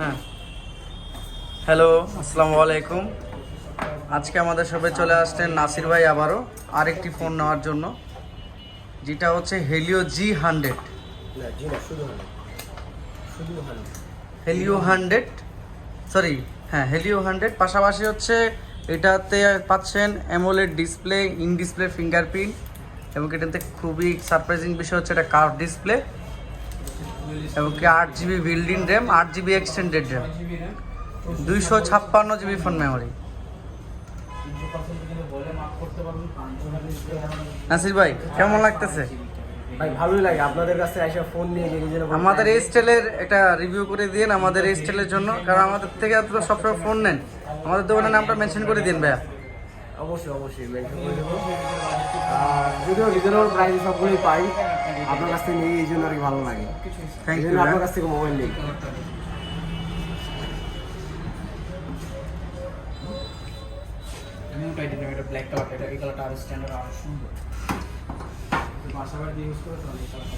হ্যাঁ। হ্যালো আসসালামু আলাইকুম। আজকে আমাদের সবাই চলে আসছেন নাসির ভাই আবারও আরেকটি ফোন নেওয়ার জন্য যেটা হচ্ছে Helio G hundred Helio hundred sorry হ্যাঁ হেলিও হান্ড্রেড পাশাপাশি হচ্ছে এটাতে পাচ্ছেন AMOLED display in display fingerprint এবং এটাতে খুবই সারপ্রাইজিং বিষয় হচ্ছে এটা কার্ভ ডিসপ্লে এবং কি আট জিবি বিল্ডিং র্যাম আট জিবি এক্সটেন্ডেড র্যাম দুইশো ছাপ্পান্ন জিবি ফোন মেমোরি নাসির ভাই কেমন লাগতেছে? ভাই ভালোই লাগে। আপনাদের কাছে এসে ফোন নিয়ে আমাদের এই স্টাইলের একটা রিভিউ করে দিন আমাদের এই স্টাইলের জন্য কারণ আমাদের থেকে আপনারা সবসময় ফোন নেন। আমাদের দোকানের নামটা মেনশন করে দিন ভাইয়া। অবশ্যই অবশ্যই মেনশন করে দেবো। যদিও রিজনেবল প্রাইস সবগুলোই পাই আপনার কাছ থেকে নিয়ে এই জন্য আর কি ভালো লাগে। থ্যাংক ইউ আপনার কাছ থেকে মোবাইল নেই। ওটাই দিলাম এটা ব্ল্যাক কালার এটা এই কালারটা আরও স্ট্যান্ডার্ড আরও সুন্দর। বাসা বাড়িতে ইউজ করে তাহলে